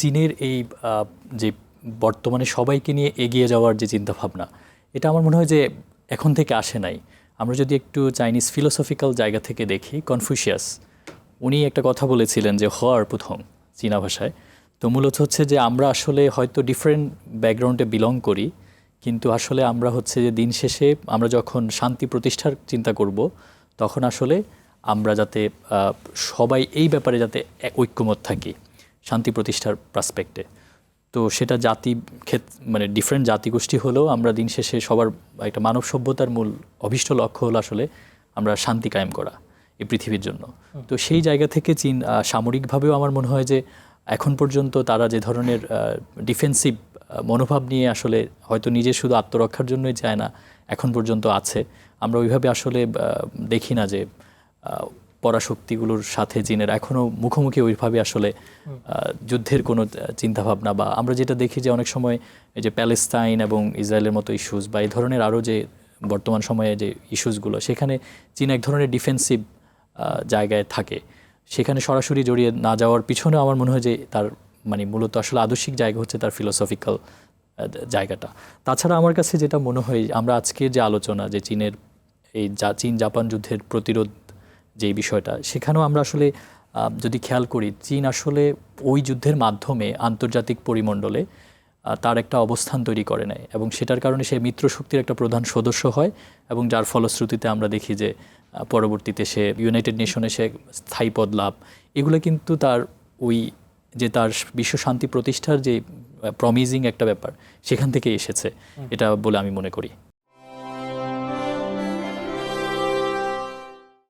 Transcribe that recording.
চীনের এই যে বর্তমানে সবাইকে নিয়ে এগিয়ে যাওয়ার যে চিন্তাভাবনা, এটা আমার মনে হয় যে এখন থেকে আসে নাই। আমরা যদি একটু চাইনিজ ফিলোসফিক্যাল জায়গা থেকে দেখি কনফুসিয়াস উনি একটা কথা বলেছিলেন যে হওয়ার প্রথম চীনা ভাষায়। তো মূলত হচ্ছে যে, আমরা আসলে হয়তো ডিফারেন্ট ব্যাকগ্রাউন্ডে বিলং করি, কিন্তু আসলে আমরা হচ্ছে যে, দিন শেষে আমরা যখন শান্তি প্রতিষ্ঠার চিন্তা করব, তখন আসলে আমরা যাতে সবাই এই ব্যাপারে যাতে ঐক্যমত থাকি। শান্তি প্রতিষ্ঠার প্রাসপেক্টে তো সেটা জাতি ক্ষেত মানে ডিফারেন্ট জাতিগোষ্ঠী হলেও আমরা দিন শেষে সবার একটা মানব সভ্যতার মূল অভিষ্ট লক্ষ্য হলো আসলে আমরা শান্তি কায়েম করা এই পৃথিবীর জন্য। তো সেই জায়গা থেকে চীন সামরিকভাবেও আমার মনে হয় যে এখন পর্যন্ত তারা যে ধরনের ডিফেন্সিভ মনোভাব নিয়ে আসলে হয়তো নিজে শুধু আত্মরক্ষার জন্যই চায় না এখন পর্যন্ত আছে। আমরা ওইভাবে আসলে দেখি না যে পরাশক্তিগুলোর সাথে চীনের এখনও মুখোমুখি ওইভাবে আসলে যুদ্ধের কোনো চিন্তাভাবনা বা আমরা যেটা দেখি যে অনেক সময় এই যে প্যালেস্তাইন এবং ইসরায়েলের মতো ইস্যুস বা এই ধরনের আরও যে বর্তমান সময়ে যে ইস্যুসগুলো সেখানে চীন এক ধরনের ডিফেন্সিভ জায়গায় থাকে। সেখানে সরাসরি জড়িয়ে না যাওয়ার পিছনে আমার মনে হয় যে তার মানে মূলত আসলে আদর্শিক জায়গা হচ্ছে তার ফিলোসফিক্যাল জায়গাটা। তাছাড়া আমার কাছে যেটা মনে হয় আমরা আজকে যে আলোচনা যে চীনের এই চীন জাপান যুদ্ধের প্রতিরোধ যে বিষয়টা সেখানেও আমরা আসলে যদি খেয়াল করি চীন আসলে ওই যুদ্ধের মাধ্যমে আন্তর্জাতিক পরিমণ্ডলে তার একটা অবস্থান তৈরি করে নেয় এবং সেটার কারণে সে মিত্র শক্তির একটা প্রধান সদস্য হয় এবং যার ফলশ্রুতিতে আমরা দেখি যে পরবর্তীতে সে ইউনাইটেড নেশনে সে স্থায়ী পদ লাভ। এগুলো কিন্তু তার ওই যে তার বিশ্ব শান্তি প্রতিষ্ঠার যে প্রমিজিং একটা ব্যাপার সেখান থেকে এসেছে। এটা বলে আমি মনে করি।